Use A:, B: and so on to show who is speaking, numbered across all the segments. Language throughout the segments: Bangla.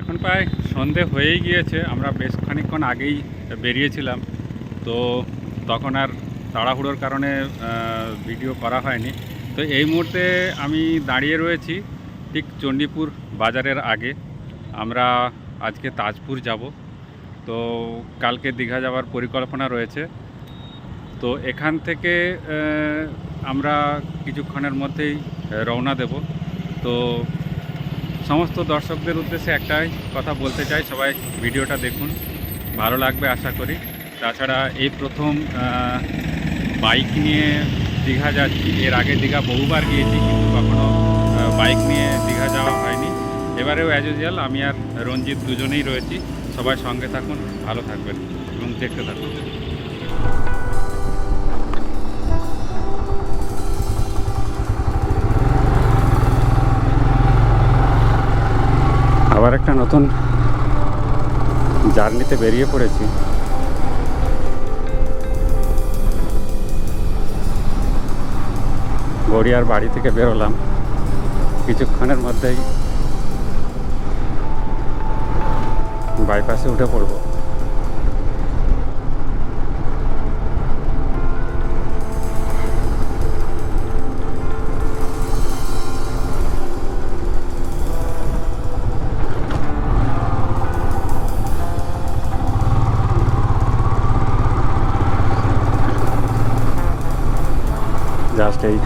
A: এখন প্রায় সন্ধে হয়েই গিয়েছে, আমরা বেশ খানিকক্ষণ আগেই বেরিয়েছিলাম। তো তখন আর তাড়াহুড়োর কারণে ভিডিও করা হয়নি। তো এই মুহূর্তে আমি দাঁড়িয়ে রয়েছি ঠিক চণ্ডীপুর বাজারের আগে। আমরা আজকে তাজপুর যাব। তো কালকে দীঘা যাওয়ার পরিকল্পনা রয়েছে। তো এখান থেকে আমরা কিছুক্ষণের মধ্যেই রওনা দেব। তো সমস্ত দর্শকদের উদ্দেশ্যে একটাই কথা বলতে চাই সবাই ভিডিওটা দেখুন। ভালো লাগবে আশা করি। তাছাড়া এই প্রথম বাইক নিয়ে দীঘা যাচ্ছি। এর আগে দীঘা বহুবার গিয়েছি কিন্তু কখনো আহ, বাইক নিয়ে দীঘা যাওয়া হয়নি। এবারেও অ্যাজ ইউজুয়াল আমি আর রঞ্জিত দুজনেই রয়েছি। সবাই সঙ্গে থাকুন ভালো থাকবেন এবং দেখতে থাকুন। আবার একটা নতুন জার্নিতে বেরিয়ে পড়েছি। গড়িয়ার বাড়ি থেকে বেরোলাম। কিছুক্ষণের মধ্যেই বাইপাসে উঠে পড়ব। জাস্ট এই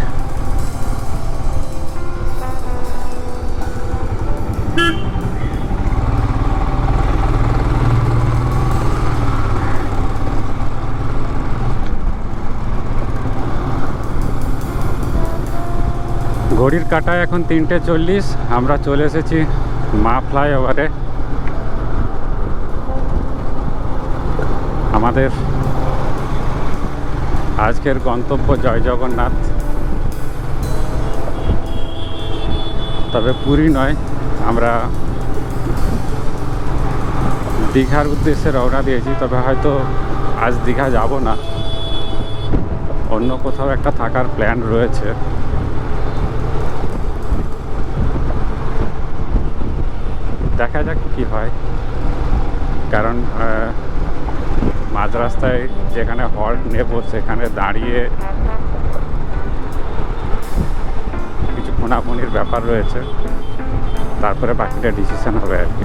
A: ঘড়ির কাটায় এখন তিনটে চল্লিশ আমরা চলে এসেছি মা ফ্লাইওভারে। আমাদের আজকের গন্তব্য জয় জগন্নাথ। তবে পুরী নয়, আমরা দীঘার উদ্দেশ্যে রওনা দিয়েছি, তবে হয়তো আজ দীঘা যাব না। অন্য কোথাও একটা থাকার প্ল্যান রয়েছে। দেখা যাক কি হয়। কারণ মাঝ রাস্তায় যেখানে হল্ট নেব, সেখানে দাঁড়িয়ে কিছু ফোনাফোনির ব্যাপার রয়েছে। তারপরে বাকিটা ডিসিশন হবে আর কি।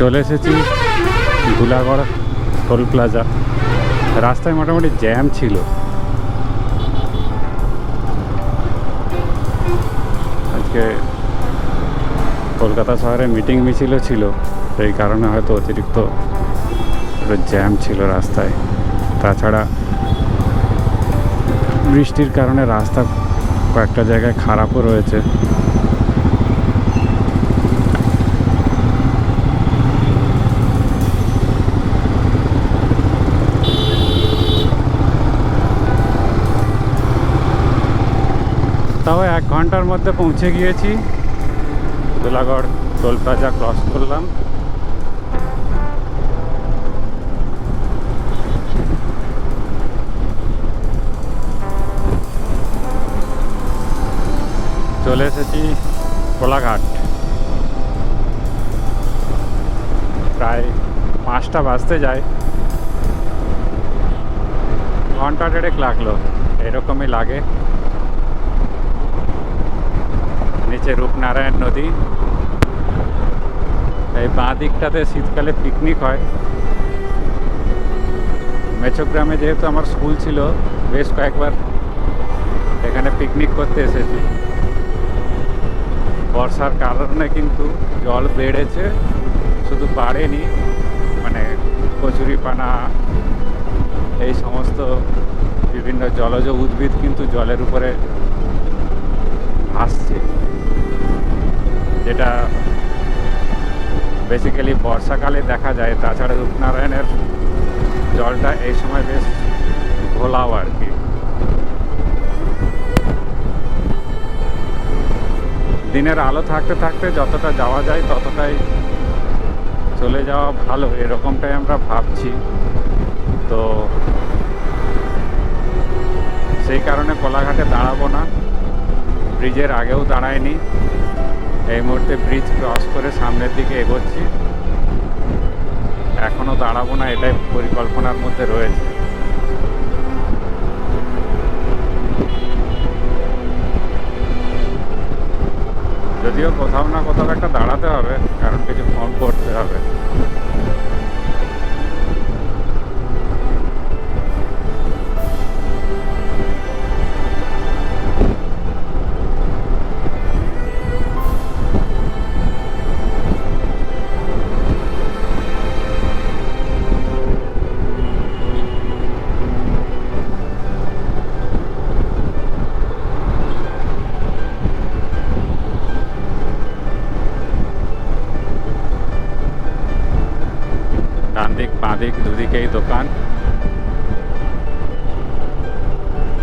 A: চলে এসেছি ধুলাগড় টোল প্লাজা। রাস্তায় মোটামুটি জ্যাম ছিল। আজকে কলকাতা শহরে মিটিং মিছিলও ছিল, সেই কারণে হয়তো অতিরিক্ত জ্যাম ছিল রাস্তায়। তাছাড়া বৃষ্টির কারণে রাস্তা কয়েকটা জায়গায় খারাপও রয়েছে। তাও এক ঘণ্টার মধ্যে পৌঁছে গিয়েছি। দোলাগড় টোল প্লাজা ক্রস করলাম। চলে এসেছি কোলাঘাট। প্রায় পাঁচটা বাজতে যায়। ঘণ্টা দেড়েক লাগল, এরকমই লাগে। নিচে রূপনারায়ণ নদী। এই বাঁ দিকটাতে শীতকালে পিকনিক হয়। মেচোগ্রামে যেহেতু আমার স্কুল ছিল, বেশ কয়েকবার এখানে পিকনিক করতে এসেছি। বর্ষার কারণে কিন্তু জল বেড়েছে, শুধু বাড়েনি মানে কচুরিপানা, এই সমস্ত বিভিন্ন জলজ উদ্ভিদ কিন্তু জলের উপরে ভাসছে, যেটা বেসিক্যালি বর্ষাকালে দেখা যায়, তাছাড়া রূপনারায়ণের জলটা এই সময় বেশ ঘোলাও আর কি। দিনের আলো থাকতে থাকতে যতটা যাওয়া যায় ততটাই চলে যাওয়া ভালো, এরকমটাই আমরা ভাবছি। তো সেই কারণে কোলাঘাটে দাঁড়াবো না। ব্রিজের আগেও দাঁড়ায়নি। এই মুহূর্তে ব্রিজ ক্রস করে সামনের দিকে এগোচ্ছি। এখনও দাঁড়াবো না, এটাই পরিকল্পনার মধ্যে রয়েছে। যদিও কোথাও না কোথাও একটা দাঁড়াতে হবে, কারণ কিছু ফোন করতে হবে।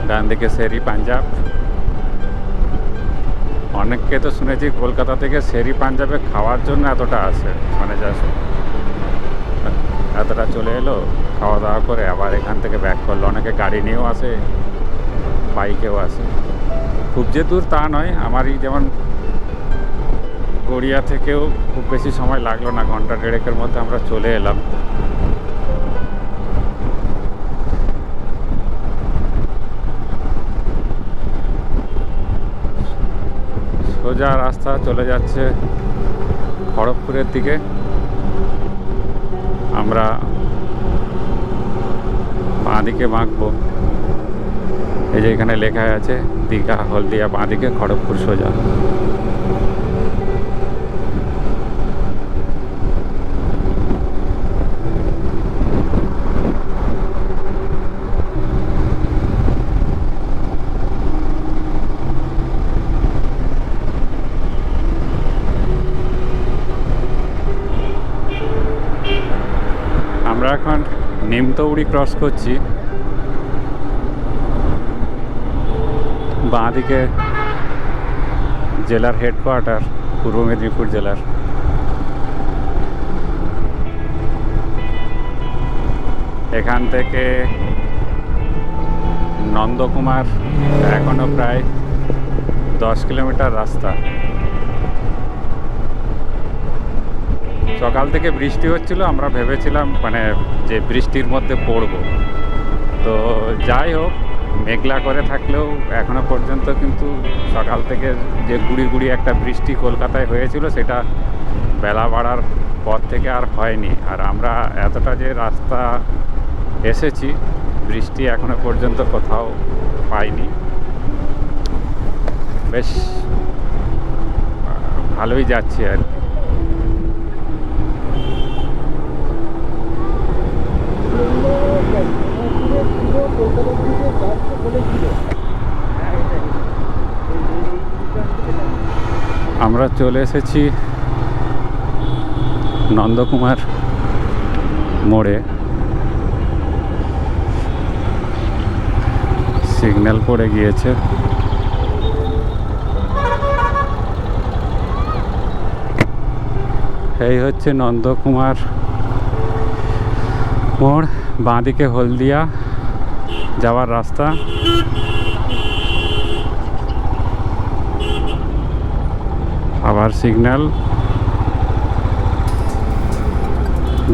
A: ডান দিকে সেরি পাঞ্জাব। অনেককে তো শুনেছি কলকাতা থেকে শেরি পাঞ্জাবে খাওয়ার জন্য এতটা আসে মানে যা এতটা চলে এলো খাওয়া দাওয়া করে আবার এখান থেকে ব্যাক করল। অনেকে গাড়ি নিয়েও আসে বাইকেও আসে। খুব যে দূর তা নয়, আমারই যেমন গড়িয়া থেকেও খুব বেশি সময় লাগল না, ঘণ্টা দেড়েকের মধ্যে আমরা চলে এলাম। সোজা রাস্তা চলে যাচ্ছে খড়গপুরের দিকে। আমরা বাঁদিকে বাঁকবো। এই যে এখানে লেখা আছে, দীঘা, হলদিয়া, বাঁদিকে খড়গপুর সোজা আমরা এখন নিমতৌড়ি ক্রস করছি। বাঁ দিকে জেলার হেডকোয়ার্টার পূর্ব মেদিনীপুর জেলার। এখান থেকে নন্দকুমার, এখনও প্রায় দশ কিলোমিটার রাস্তা। সকাল থেকে বৃষ্টি হচ্ছিল, আমরা ভেবেছিলাম মানে যে বৃষ্টির মধ্যে পড়ব। তো যাই হোক, মেঘলা করে থাকলেও এখনও পর্যন্ত কিন্তু সকাল থেকে যে গুড়ি গুড়ি একটা বৃষ্টি কলকাতায় হয়েছিল, সেটা বেলা বাড়ার পর থেকে আর হয়নি। আর আমরা এতটা যে রাস্তা এসেছি, বৃষ্টি এখনও পর্যন্ত কোথাও পাইনি। বেশ, ভালোই যাচ্ছি আর কি। আমরা চলে এসেছি নন্দকুমার মোড়ে। সিগন্যাল পড়ে গিয়েছে। এই হচ্ছে নন্দকুমার মোড়। বাঁদিকে হলদিয়া যাওয়ার রাস্তা। আবার সিগন্যাল।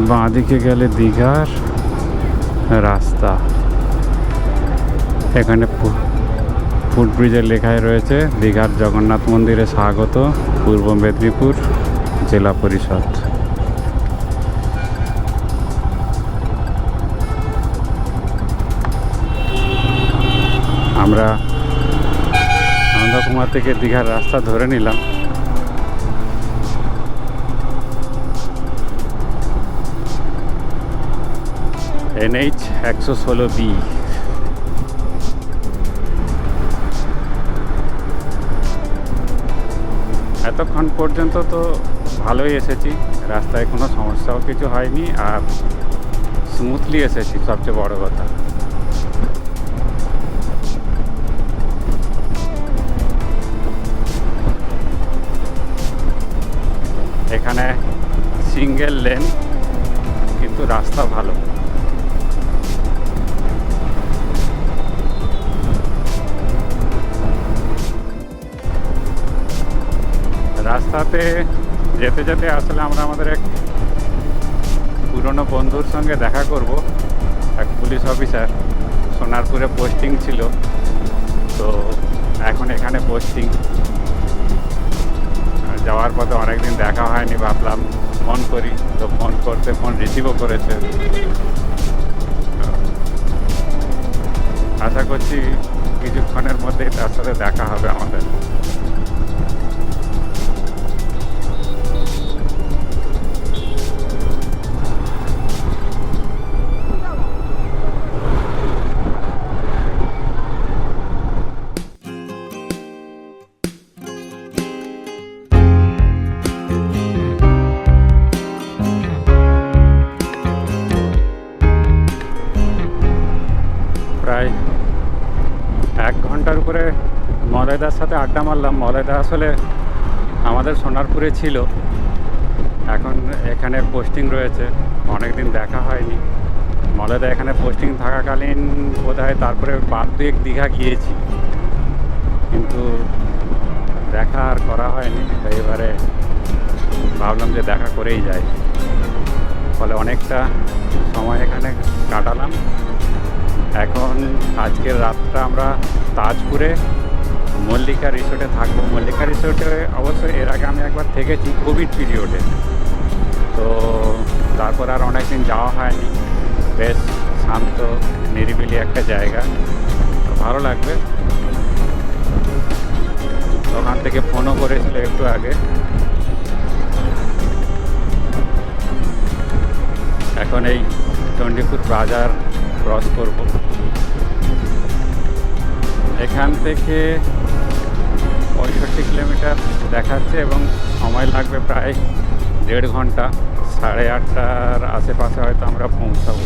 A: বাঁদিকে গেলে দীঘার রাস্তা। এখানে ফুটব্রিজের লেখায় রয়েছে, দীঘার জগন্নাথ মন্দিরে স্বাগত, পূর্ব মেদিনীপুর জেলা পরিষদ। আমরা নন্দকুমার থেকে দীঘার রাস্তা ধরে নিলাম। এনএইচ একশো ষোলো বি। এতক্ষণ পর্যন্ত তো ভালোই এসেছি। রাস্তায় কোনো সমস্যাও কিছু হয়নি আর স্মুথলি এসেছি, সবচেয়ে বড় কথা। এখানে সিঙ্গেল লেন কিন্তু রাস্তা ভালো। রাস্তাতে যেতে যেতে আসলে আমরা আমাদের এক পুরনো বন্ধুর সঙ্গে দেখা করব, এক পুলিশ অফিসার। সোনারপুরে পোস্টিং ছিল, তো এখন এখানে পোস্টিং যাওয়ার পথে অনেকদিন দেখা হয়নি, ভাবলাম ফোন করি। তো ফোন করতে ফোন রিসিভও করেছে। আশা করছি কিছুক্ষণের মধ্যেই তার সাথে দেখা হবে আমাদের। সাথে আড্ডা মারলাম, মলয়দা আসলে আমাদের সোনারপুরে ছিল। এখন এখানে পোস্টিং রয়েছে অনেক দিন দেখা হয়নি। মলয়দা এখানে পোস্টিং থাকাকালীন বোধ হয় তারপরে বাদ দুয়েক দীঘা গিয়েছি। কিন্তু দেখা আর করা হয়নি, এবারে ভাবলাম যে দেখা করেই যাই। ফলে অনেকটা সময় এখানে কাটালাম। এখন আজকের রাতটা আমরা তাজপুরে মল্লিকা রিসোর্টে থাকব। মল্লিকা রিসোর্টে অবশ্যই এর আগে আমি একবার থেকেছি কোভিড পিরিয়ডে তো তারপর আর অনেকদিন যাওয়া হয়নি। বেশ শান্ত, নিরিবিলি একটা জায়গা। ভালো লাগবে। ওখান থেকে ফোনও করেছিল একটু আগে। এখন এই চণ্ডীপুর বাজার ক্রস করব। এখান থেকে পঁয়ষট্টি কিলোমিটার দেখাচ্ছে এবং সময় লাগবে প্রায় দেড় ঘণ্টা, সাড়ে আটটার আশেপাশে হয়তো আমরা পৌঁছাবো।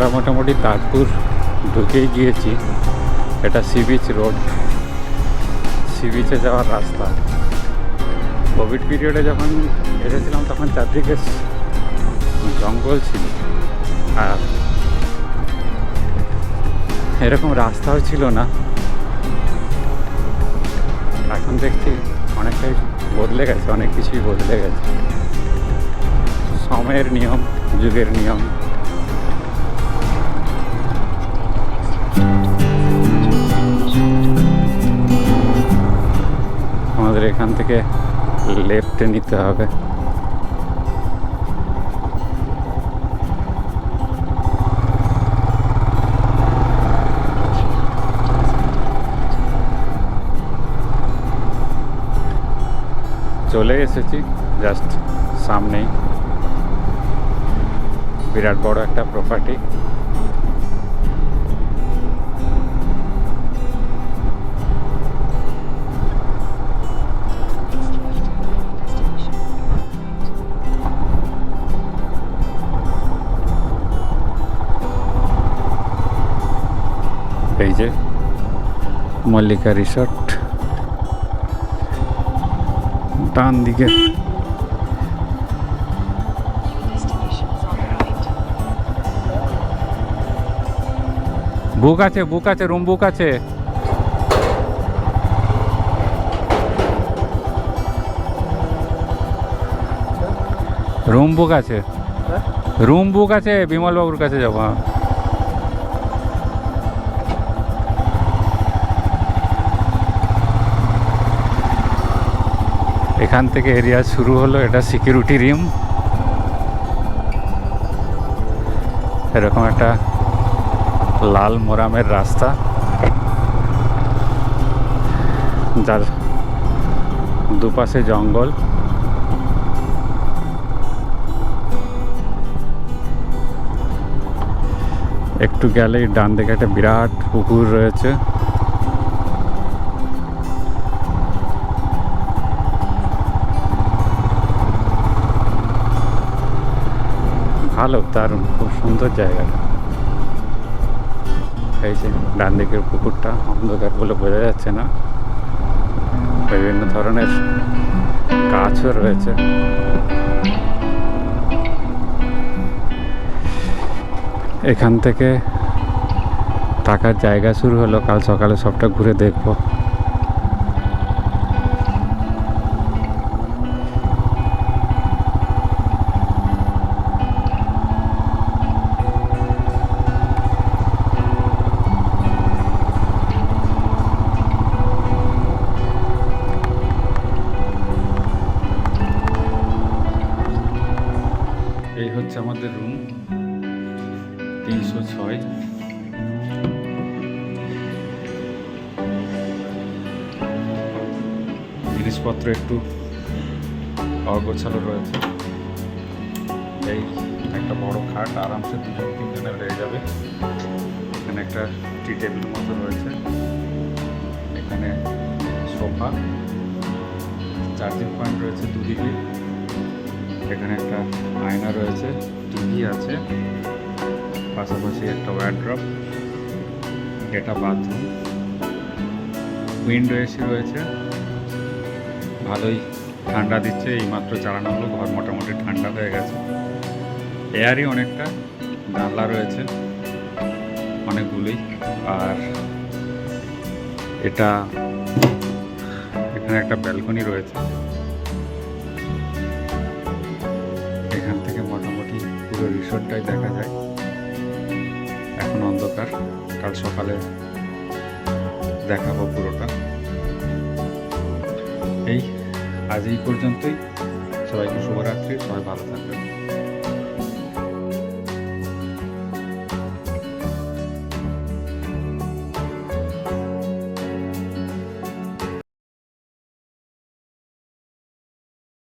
A: আমরা মোটামুটি তাজপুর ঢুকেই গিয়েছি। এটা সি বিচ রোড সি বিচে যাওয়ার রাস্তা। কোভিড পিরিয়ডে যখন এসেছিলাম, তখন চারদিকে জঙ্গল ছিল। আর এরকম রাস্তাও ছিল না। এখন দেখছি অনেকটাই বদলে গেছে, অনেক কিছুই বদলে গেছে। সময়ের নিয়ম, যুগের নিয়ম। আমাদের এখান থেকে লেফটে নিতে হবে। চলে এসেছি জাস্ট সামনেই। বিরাট বড় একটা প্রপার্টি এই যে মল্লিকা রিসর্ট। ডান দিকে। বুক আছে বুক আছে রুম বুক আছে। রুম বুক আছে। রুম বুক আছে বিমল বাবুর কাছে যাব হ্যাঁ। এখান থেকে এরিয়া শুরু হলো, এটা সিকিউরিটি রিম এরকম একটা লাল মোরামের রাস্তা। যার দুপাশে জঙ্গল। একটু গেলেই ডান দিকে একটা বিরাট পুকুর রয়েছে। ভালো দারুণ খুব সুন্দর জায়গাটা এই যে ডান দিকের পুকুরটা, অন্ধকার বলে বোঝা যাচ্ছে না। বিভিন্ন ধরনের গাছও রয়েছে। এখান থেকে থাকার জায়গা শুরু হলো। কাল সকালে সবটা ঘুরে দেখব। জিনিসপত্র একটু অগোছালো রয়েছে। এই একটা বড় খাট আরামসে দুজন তিনজনের হয়ে যাবে। এখানে একটা টি টেবিল মতো রয়েছে। এখানে সোফা, চার্জিং পয়েন্ট রয়েছে দুদিকে এখানে একটা আয়না রয়েছে, টিভি আছে, পাশাপাশি একটা ওয়ার্ড্রপ এটা বাথরুম উইন্ডো এসি রয়েছে। ভালোই ঠান্ডা দিচ্ছে, এইমাত্র চালানো হলো, ঘর মোটামুটি ঠান্ডা হয়ে গেছে। এয়ারই অনেকটা, জানলা রয়েছে অনেকগুলোই, আর এটা, এখানে একটা ব্যালকনি রয়েছে। এখান থেকে মোটামুটি পুরো রিসোর্টটাই দেখা যায়। এখন অন্ধকার, কাল সকালে দেখাবো পুরোটা। এই আজ এই পর্যন্তই। সবাইকে শুভরাত্রি। সবাই ভালো থাকবেন।